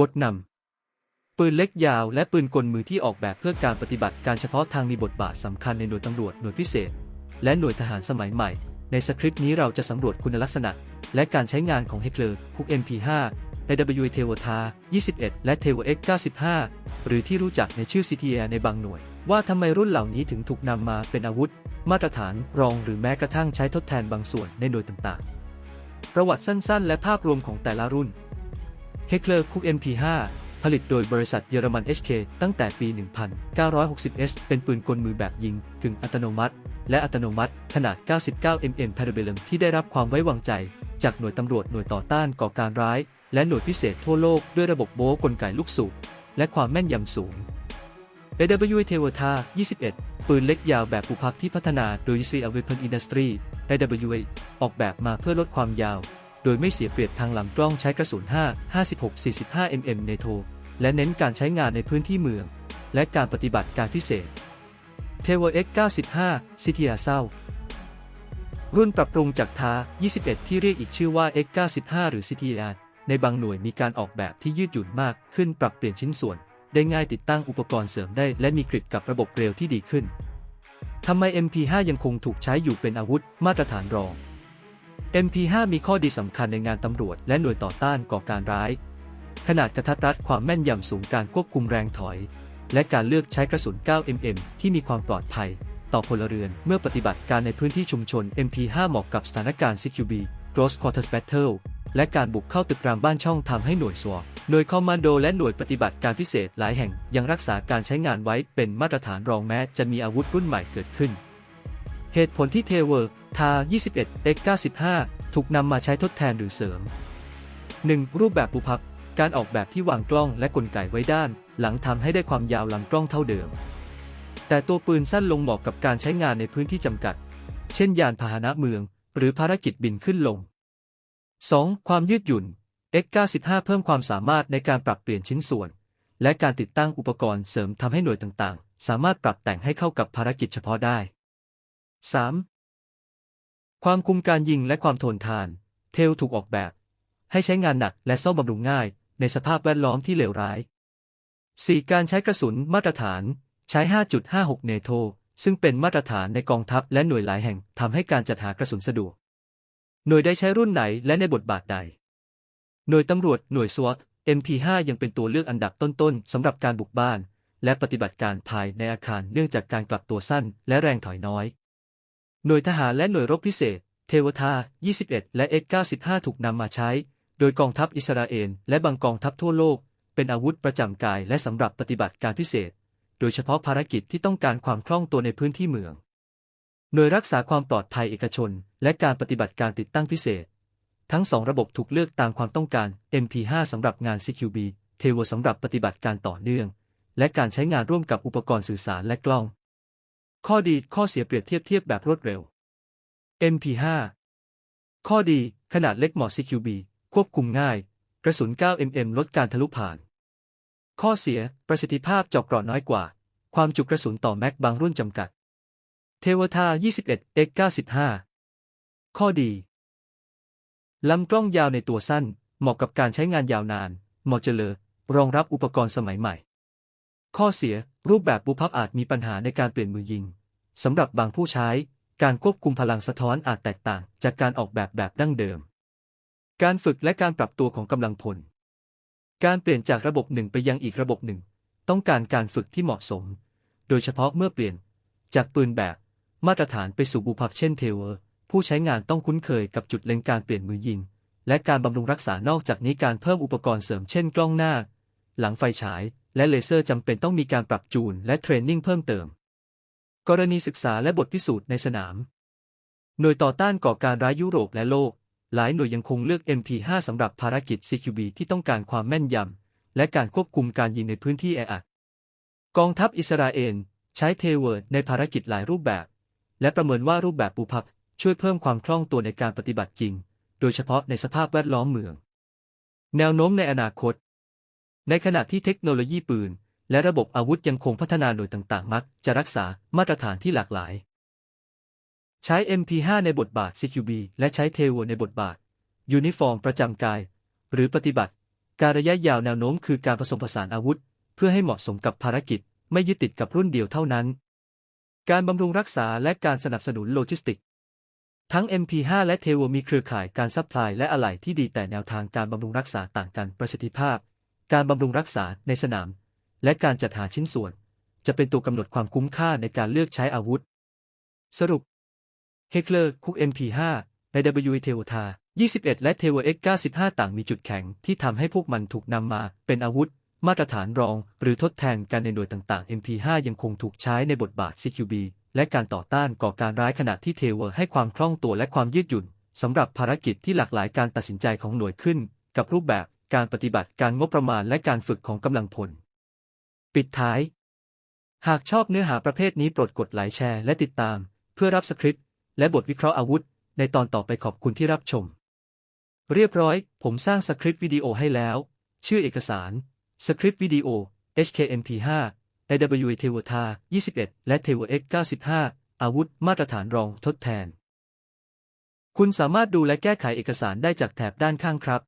บทนำ ปืนเล็กยาวและปืนกลมือที่ออกแบบเพื่อการปฏิบัติการเฉพาะทางมีบทบาทสำคัญในหน่วยตำรวจหน่วยพิเศษ และหน่วยทหารสมัยใหม่ ในสคริปต์นี้เราจะสำรวจคุณลักษณะ และการใช้งานของเฮกเลอร์คุก MP5 ใน w t e v o t a 21 และ t e v o X 95 หรือที่รู้จักในชื่อ CTR ในบางหน่วย ว่าทำไมรุ่นเหล่านี้ถึงถูกนำมาเป็นอาวุธ มาตรฐานรองหรือแม้กระทั่งใช้ทดแทนบางส่วนในหน่วยต่างๆ ประวัติสั้นๆ และภาพรวมของแต่ละรุ่น เฮกเลอร์คุก MP5 ผลิตโดยบริษัทเยอรมัน HK ตั้งแต่ปี 1960S เป็นปืนกลมือแบบยิงกึ่งอัตโนมัติ และอัตโนมัติขนาด 99 mm Parabellum ที่ได้รับความไว้วางใจ จากหน่วยตำรวจหน่วยต่อต้านก่อการร้าย และหน่วยพิเศษทั่วโลกด้วยระบบโบว์กลไกลูกสูบและความแม่นยำสูง AW t e w a t a 21 ปืนเล็กยาวแบบผูพักที่พัฒนาโดย Israel Weapon Industry AWA ออกแบบมาเพื่อลดความยาว โดยไม่เสียเปรียบทางลำกล้องใช้กระสุน 5 56 45 mm ในโท และเน้นการใช้งานในพื้นที่เมือง และการปฏิบัติการพิเศษ t e w a X 95 CTR เศร้ารุ่นปรับปรุงจากทา 21 ที่เรียกอีกชื่อว่า X 95 หรือ CTR ในบางหน่วยมีการออกแบบที่ยืดหยุ่นมากขึ้นปรับเปลี่ยนชิ้นส่วน ได้ง่ายติดตั้งอุปกรณ์เสริมได้ และมีกริดกับระบบเร็วที่ดีขึ้น ทำไม MP5 ยังคงถูกใช้อยู่เป็นอาวุธมาตรฐานรอง MP5 มีข้อดีสำคัญในงานตำรวจและหน่วยต่อต้านก่อการร้าย ขนาดกระทัดรัดความแม่นยำสูงการควบคุมแรงถอย และการเลือกใช้กระสุน 9mm ที่มีความปลอดภัย ต่อพลเรือนเมื่อปฏิบัติการในพื้นที่ชุมชน MP5 เหมาะกับสถานการณ์ CQB Close Quarters Battle และการบุกเข้าตึกรามบ้านช่องทำให้หน่วยสวหน่วยคอมมานโดและหน่วยปฏิบัติการพิเศษหลายแห่งยังรักษาการใช้งานไว้เป็นมาตรฐานรองแม้จะมีอาวุธรุ่นใหม่เกิดขึ้น เหตุผลที่เทเวอร์ ทา 21 X 95 ถูกนำมาใช้ทดแทนหรือเสริม 1. รูปแบบปุพักการออกแบบที่วางกล้องและกลไกไว้ด้าน หลังทำให้ได้ความยาวหลำกล้องเท่าเดิม แต่ตัวปืนสั้นลงเหมาะกับการใช้งานในพื้นที่จำกัด เช่น ยานพาหนะเมือง หรือภารกิจบินขึ้นลง 2. ความยืดหยุ่น X95 เพิ่มความสามารถในการปรับเปลี่ยนชิ้นส่วน และการติดตั้งอุปกรณ์เสริมทำให้หน่วยต่างๆ สามารถปรับแต่งให้เข้ากับภารกิจเฉพาะได้ 3. ความคุมการยิงและความทนทาน เทลถูกออกแบบ ให้ใช้งานหนักและซ่อมบำรุงง่าย ในสภาพแวดล้อมที่เลวร้าย 4. การใช้กระสุนมาตรฐาน ใช้ 5.56 เนโทซึ่งเป็นมาตรฐานในกองทัพและหน่วยหลายแห่งทำให้การจัดหากระสุนสะดวก หน่วยได้ใช้รุ่นไหนและในบทบาทใด หน่วยตำรวจหน่วยสวอต MP5 ยังเป็นตัวเลือกอันดับต้นๆสำหรับการบุกบ้าน และปฏิบัติการภายในอาคารเนื่องจากการกลับตัวสั้นและแรงถอยน้อย หน่วยทหารและหน่วยรบพิเศษ เทวทา 21 และ X95 ถูกนำมาใช้ โดยกองทัพอิสราเอลและบางกองทัพทั่วโลก เป็นอาวุธประจำกายและสำหรับปฏิบัติการพิเศษ โดยเฉพาะภารกิจที่ต้องการความคล่องตัวในพื้นที่เมือง หน่วยรักษาความปลอดภัยเอกชน และการปฏิบัติการติดตั้งพิเศษ ทั้งสองระบบถูกเลือกตามความต้องการ MP5 สำหรับงาน CQB เทวสำหรับปฏิบัติการต่อเนื่อง และการใช้งานร่วมกับอุปกรณ์สื่อสารและกล้อง ข้อดีข้อเสียเปรียบเทียบเทียบแบบรวดเร็ว MP5 ข้อดี ขนาดเล็กเหมาะ CQB ควบคุมง่าย กระสุน 9mm ลดการทะลุผ่าน ข้อเสีย ประสิทธิภาพเจาะเกราะน้อยกว่า ความจุกระสุนต่อแม็กบางรุ่นจำกัด เทวทา 21 X 95 ข้อดี ลำกล้องยาวในตัวสั้น เหมาะกับการใช้งานยาวนานเหมาะเจริญรองรับอุปกรณ์สมัยใหม่ ข้อเสีย รูปแบบบุพับอาจมีปัญหาในการเปลี่ยนมือยิงสำหรับบางผู้ใช้ การควบคุมพลังสะท้อนอาจแตกต่างจากการออกแบบแบบดั้งเดิม การฝึกและการปรับตัวของกำลังพล การเปลี่ยนจากระบบหนึ่งไปยังอีกระบบหนึ่ง ต้องการการฝึกที่เหมาะสม โดยเฉพาะเมื่อเปลี่ยน จากปืนแบบ มาตรฐานไปสู่บุพับเช่นเทเวอร์ ผู้ใช้งานต้องคุ้นเคยกับจุดเล็งการเปลี่ยนมือยิง และการบำรุงรักษานอกจากนี้การเพิ่มอุปกรณ์เสริมเช่นกล้องหน้า หลังไฟฉาย และเลเซอร์จำเป็นต้องมีการปรับจูนและเทรนนิ่งเพิ่มเติม กรณีศึกษาและบทพิสูจน์ในสนาม หน่วยต่อต้านก่อการร้ายยุโรปและโลก หลายหน่วยยังคงเลือก MP5 สำหรับภารกิจ CQB ที่ต้องการความแม่นยำ และการควบคุมการยิงในพื้นที่แออัด กองทัพอิสราเอลใช้เทเวอร์ในภารกิจหลายรูปแบบ และประเมินว่ารูปแบบปูพักช่วยเพิ่มความคล่องตัวในการปฏิบัติจริง โดยเฉพาะในสภาพแวดล้อมเมือง แนวโน้มในอนาคต ในขณะที่เทคโนโลยีปืน และระบบอาวุธยังคงพัฒนาหน่วยต่างๆ มัก จะรักษามาตรฐานที่หลากหลาย ใช้ MP5 ในบทบาท CQB และใช้เทวในบทบาท ยูนิฟอร์มประจำกาย หรือปฏิบัติ การระยะยาวแนวโน้มคือการผสมผสานอาวุธ เพื่อให้เหมาะสมกับภารกิจ ไม่ยึดติดกับรุ่นเดียวเท่านั้น การบำรุงรักษาและการสนับสนุนโลจิสติกทั้ง MP5 และเทวมีเครือข่ายการซัพพลายและอะไหล่ที่ดีแต่แนวทางการบำรุงรักษาต่างกันประสิทธิภาพ การบำรุงรักษาในสนาม และการจัดหาชิ้นส่วน จะเป็นตัวกำหนดความคุ้มค่าในการเลือกใช้อาวุธ สรุปเฮกเลอร์คุก MP5 ใน w t e o t a 21 และ t e w X 95 ต่างมีจุดแข็งที่ทำให้พวกมันถูกนำมาเป็นอาวุธ มาตรฐานรอง หรือทดแทนกันในหน่วยต่างๆ MP5 ยังคงถูกใช้ในบทบาท CQB และการต่อต้านก่อการร้ายขณะที่เทเวอร์ให้ความคล่องตัวและความยืดหยุ่นสำหรับภารกิจที่หลากหลายการตัดสินใจของหน่วยขึ้น กับรูปแบบ การปฏิบัติการงบประมาณและการฝึกของกำลังพล ปิดท้าย หากชอบเนื้อหาประเภทนี้โปรดกดไลค์แชร์และติดตาม เพื่อรับสคริปต์และบทวิเคราะห์อาวุธ ในตอนต่อไปขอบคุณที่รับชม เรียบร้อย ผมสร้างสคริปต์วิดีโอให้แล้ว ชื่อเอกสาร สคริปต์วิดีโอ HKMP5 AWA t e w t a 21 และ t e w X 95 อาวุธมาตรฐานรองทดแทน คุณสามารถดูและแก้ไขเอกสารได้จากแถบด้านข้างครับ